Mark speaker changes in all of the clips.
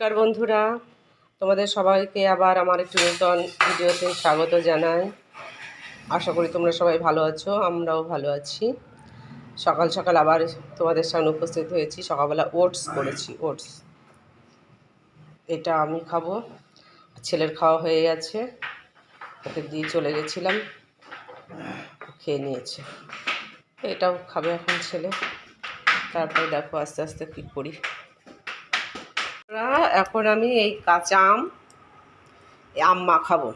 Speaker 1: নমস্কার বন্ধুরা, তোমাদের সবাইকে আবার আমার একটি নতুন ভিডিওতে স্বাগত জানাই। আশা করি তোমরা সবাই ভালো আছো, আমরাও ভালো আছি। সকাল সকাল আবার তোমাদের সামনে উপস্থিত হয়েছি, সকালবেলা ওটস করেছি, ওটস। এটা আমি খাব, ছেলের খাওয়া হয়ে গেছে, ওকে দিয়ে চলে গেছিলাম খেয়ে নিয়েছে। এটাও খাবে এখন ছেলে। তারপরে দেখো আস্তে আস্তে কী করি। এখন আমি এই কাঁচা আম আম মাখাবো।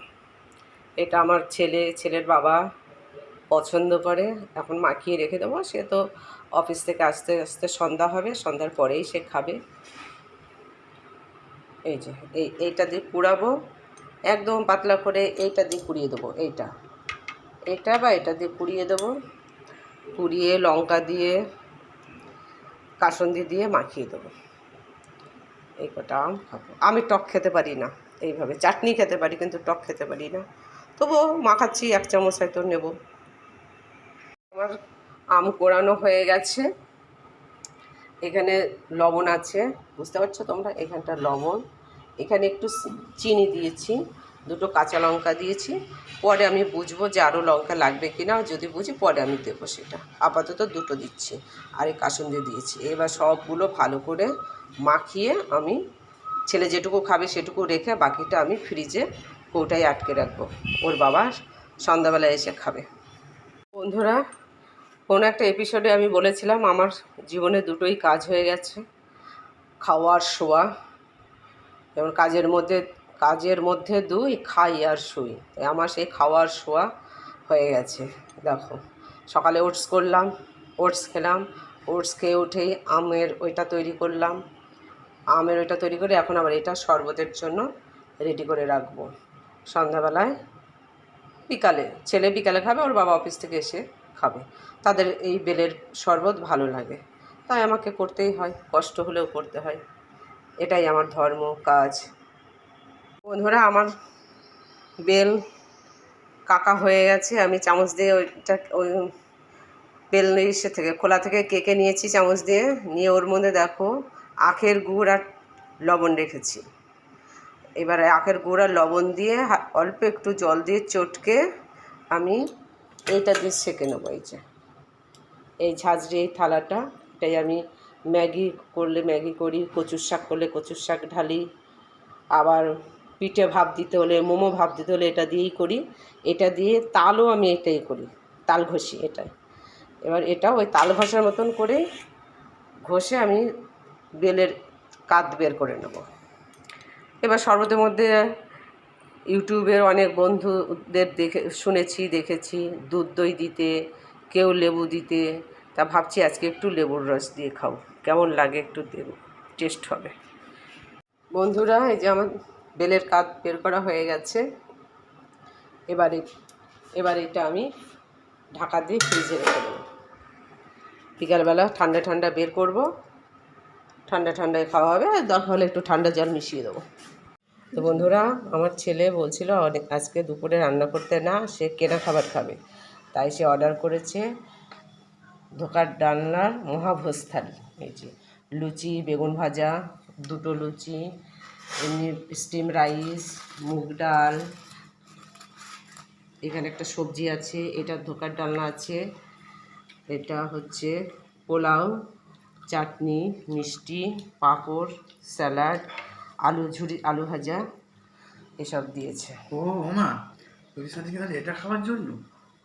Speaker 1: এটা আমার ছেলে, ছেলের বাবা পছন্দ করে। এখন মাখিয়ে রেখে দেবো। সে তো অফিস থেকে আসতে আসতে সন্ধ্যা হবে। সন্ধ্যার পরেই সে খাবে। এই যে, এই, এইটা দিয়ে কুড়াবো একদম পাতলা করে এইটা দিয়ে কুড়িয়ে দেবো। এইটা। এটা বা এটা দিয়ে কুড়িয়ে দেবো। কুড়িয়ে লঙ্কা দিয়ে, কাসন্দি দিয়ে মাখিয়ে দেবো। এই কটা আম খাব। আমি টক খেতে পারি না, এইভাবে চাটনি খেতে পারি, কিন্তু টক খেতে পারি না। তবুও মাখাচ্ছি এক চামচ হয়তো নেব। আমার আম কোড়ানো হয়ে গেছে। এখানে লবণ আছে, বুঝতে পারছ তোমরা? এখানটা লবণ। এখানে একটু চিনি দিয়েছি। দুটো কাঁচা লঙ্কা দিয়েছি। পরে আমি বুঝব যে আরও লঙ্কা লাগবে কি না যদি বুঝি পরে আমি দেবো সেটা। আপাতত দুটো দিচ্ছি, আর এই কাসুন্দি দিয়েছি। এবার সবগুলো ভালো করে মাখিয়ে আমি ছেলে যেটুকু খাবে সেটুকু রেখে বাকিটা আমি ফ্রিজে কৌটায় আটকে রাখব। ওর বাবা সন্ধ্যাবেলায় এসে খাবে। বন্ধুরা, কোনো একটা এপিসোডে আমি বলেছিলাম, আমার জীবনে দুটোই কাজ হয়ে গেছে। খাওয়ার, শোয়া, যেমন কাজের মধ্যে কাজের মধ্যে দুই, খাই আর শুই। আমার সেই খাওয়ার শোয়া হয়ে গেছে। দেখো, সকালে ওটস করলাম, ওটস খেলাম, ওটস খেয়ে উঠেই আমের ওইটা তৈরি করলাম। আমের ওইটা তৈরি করে এখন আবার এটা শরবতের জন্য রেডি করে রাখব। সন্ধ্যাবেলায় বিকালে, ছেলে বিকালে খাবে, ওর বাবা অফিস থেকে এসে খাবে। তাদের এই বেলের শরবত ভালো লাগে। তাই আমাকে করতেই হয়, কষ্ট হলেও করতে হয়। এটাই আমার ধর্ম, কাজ। বন্ধুরা, আমার বেল কাকা হয়ে গেছে। আমি চামচ দিয়ে ওইটা, ওই বেল ইসে থেকে, খোলা থেকে কেকে নিয়েছি চামচ দিয়ে। নিয়ে ওর মধ্যে দেখো, আখের গুড় আর লবণ রেখেছি। এবারে আখের গুড় আর লবণ দিয়ে অল্প একটু জল দিয়ে চটকে আমি এইটা দিয়ে সেঁকে নেব এই যে। এই ঝাঁঝরি এই থালাটা, এটাই আমি ম্যাগি করলে ম্যাগি করি, কচুর শাক করলে কচুর শাক ঢালি, আবার পিঠে ভাব দিতে হলে, মোমো ভাব দিতে হলে এটা দিয়েই করি। এটা দিয়ে তালও আমি এটাই করি, তাল ঘষি এটাই। এবার এটা ওই তাল ঘষার মতন করে ঘষে আমি বেলের কাত বের করে নেব। এবার শরবতের মধ্যে ইউটিউবের অনেক বন্ধুদের দেখে, শুনেছি, দেখেছি, দুধ দই দিতে, কেউ লেবু দিতে, তা ভাবছি আজকে একটু লেবুর রস দিয়ে খাও কেমন লাগে একটু দেব, টেস্ট হবে। বন্ধুরা, এই যে আমার বেলের কাত বের করা হয়ে গেছে। এবারে, এবার এটা আমি ঢাকা দিয়ে ফ্রিজে রেখে দেবো। বিকালবেলা ঠান্ডা ঠান্ডা বের করব। ঠান্ডা ঠান্ডায় খাওয়া হবে দরকার হলে একটু ঠান্ডা জল মিশিয়ে দেবো। তো বন্ধুরা, আমার ছেলে বলছিল, অনেক, আজকে দুপুরে রান্না করতে না, সে কেনা খাবার খাবে। তাই সে অর্ডার করেছে ধোকার ডালনার মহাভোজ থালি এই যে লুচি, বেগুন ভাজা, দুটো লুচি এমনি স্টিম রাইস মুগ ডাল এখানে একটা সবজি আছে এটা ধোকার ডালনা আছে এটা হচ্ছে পোলাও চাটনি মিষ্টি পাঁপড় স্যালাড আলু ঝুরি আলু ভাজা এসব দিয়েছে।
Speaker 2: ও ওমা তোর সাথে এটা খাওয়ার জন্য?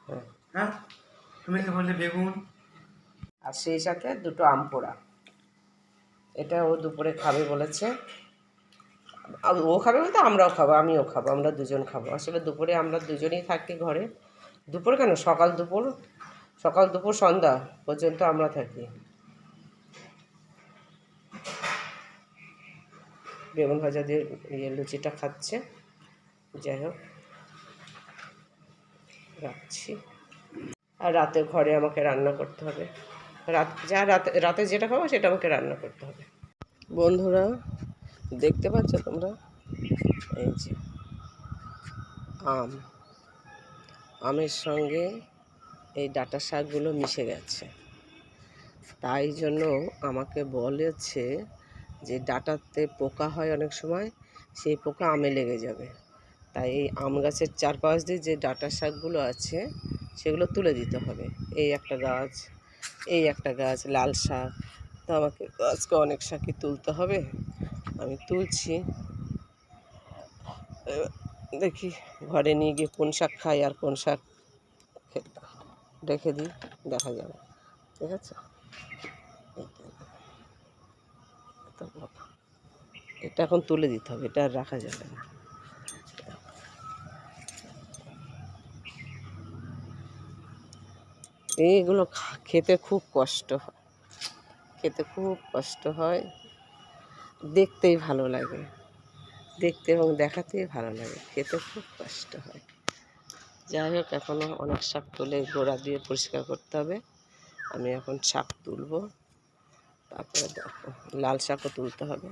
Speaker 1: হ্যাঁ।
Speaker 2: হ্যাঁ? তুমি কি বললে বেগুন?
Speaker 1: আর সেই সাথে দুটো আম পোড়া। এটা ও দুপুরে খাবে বলেছে। ও খাবে বলতে আমরাও খাব, আমিও খাব, আমরা দুজন খাব। আসলে দুপুরে আমরা দুজনেই থাকি ঘরে। দুপুর কেন? সকাল দুপুর সকাল দুপুর সন্ধ্যা পর্যন্ত আমরা থাকি। বেগুন ভাজা দিয়ে ইয়ে লুচিটা খাচ্ছে। যাই হোক, রাখছি। আর রাতে ঘরে আমাকে রান্না করতে হবে। রাত যা রাতে রাতে যেটা খাব সেটা আমাকে রান্না করতে হবে। বন্ধুরা দেখতে পাচ্ছ তোমরা? এই যে, আম। আমের সঙ্গে এই ডাটা শাকগুলো মিশে গেছে। তাই জন্য আমাকে বলেছে যে ডাটাতে পোকা হয় অনেক সময়, সেই পোকা আমে লেগে যাবে। তাই এই আম গাছের চারপাশ দিয়ে যে ডাটা শাকগুলো আছে, সেগুলো তুলে দিতে হবে। এই একটা গাছ, এই একটা গাছ, লাল শাক। তো আমাকে গাছকে অনেক শাকই তুলতে হবে। আমি তুলছি। দেখি ঘরে নিয়ে গিয়ে কোন শাক খাই আর কোন শাক রেখে দিই, দেখা যাবে। ঠিক আছে। এটা এখন তুলে দিতে হবে, এটা আর রাখা যাবে না। এইগুলো খেতে খুব কষ্ট হয়। খেতে খুব কষ্ট হয়। দেখতেই ভালো লাগে। দেখতে এবং দেখাতেই ভালো লাগে। খেতে খুব কষ্ট হয়। যাই হোক এখনও অনেক শাক তুলে গোড়া দিয়ে পরিষ্কার করতে হবে। আমি এখন শাক তুলবো। তারপরে লাল শাকও তুলতে হবে।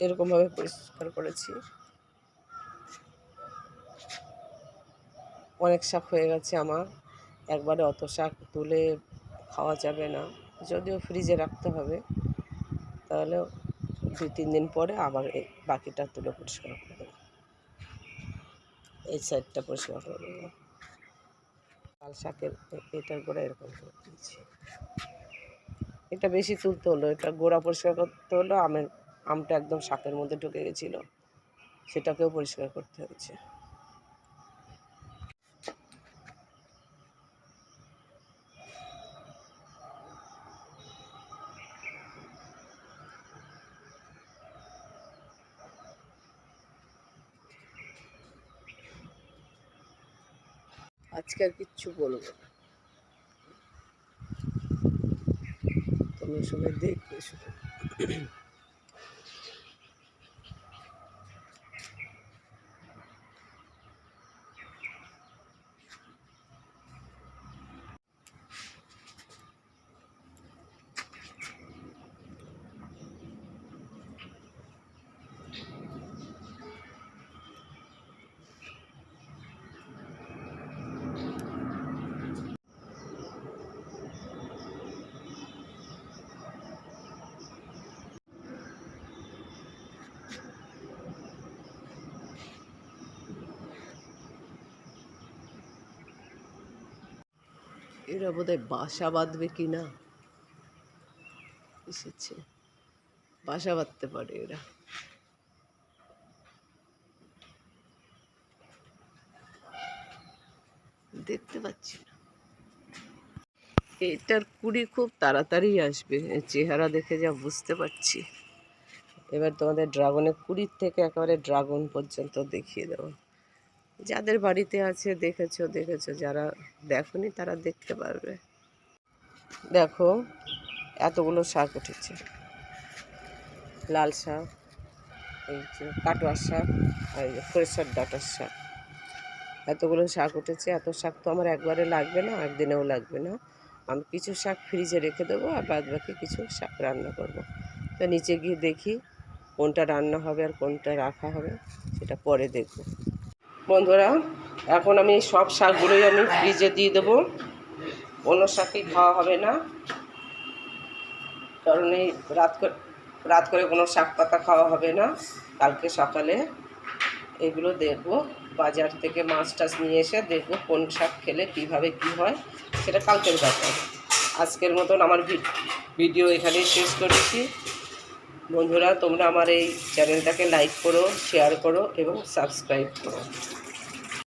Speaker 1: এরকমভাবে পরিষ্কার করেছি। অনেক শাক হয়ে গেছে আমার। একবারে অত শাক তুলে খাওয়া যাবে না। যদিও ফ্রিজে রাখতে হবে, তাহলে দুই, তিন দিন পরে আবার এই বাকিটা তুলে পরিষ্কার করে দেবো। এই সাইডটা পরিষ্কার করে দেবো। লাল শাকের এটার গোড়া এরকম করে দিয়েছি। এটা বেশি তুলতে হলো, এটা গোড়া পরিষ্কার করতে হলো, আমের, আমটা একদম শাকের মধ্যে ঢুকে গেছিল, সেটাকেও পরিষ্কার করতে হয়েছে। আজকে আর কিচ্ছু বলব না। তোমরা সবাই দেখবে শুধু। এরা বোধহয় বাসা বাঁধবে কি না এসেছে। বাসা বাঁধতে পারে এরা। দেখতে পাচ্ছি না। এটার কুড়ি খুব তাড়াতাড়ি আসবে। চেহারা দেখে যা বুঝতে পারছি। এবার তোমাদের ড্রাগনের কুড়ির থেকে একেবারে ড্রাগন পর্যন্ত দেখিয়ে দেবো। যাদের বাড়িতে আছে, দেখেছ দেখেছ, যারা দেখোনি তারা দেখতে পারবে। দেখো, এতগুলো শাক উঠেছে। লাল শাক, এই যে কাটোয়ার শাক, আর এই যে সরিষার ডাটার শাক। এতগুলো শাক উঠেছে, এত শাক তো আমার একবারে লাগবে না, একদিনেও লাগবে না। আমি কিছু শাক ফ্রিজে রেখে দেবো আর বাদ বাকি কিছু শাক রান্না করব। তো নিচে গিয়ে দেখি কোনটা রান্না হবে আর কোনটা রাখা হবে, সেটা পরে দেখব। বন্ধুরা, এখন আমি সব শাকগুলোই আমি ফ্রিজে দিয়ে দেবো। অন্য শাকই খাওয়া হবে না। কারণ এই রাত করে রাত করে কোনো শাক পাতা খাওয়া হবে না। কালকে সকালে এগুলো দেখব। বাজার থেকে মাছ টাছ নিয়ে এসে দেখব কোন শাক খেলে কীভাবে কী হয়। সেটা কালকের ব্যাপার। আজকের মতন আমার ভিডিও এখানেই শেষ করেছি। বন্ধুরা, তোমরা আমার এই চ্যানেলটাকে লাইক করো শেয়ার করো এবং সাবস্ক্রাইব করো।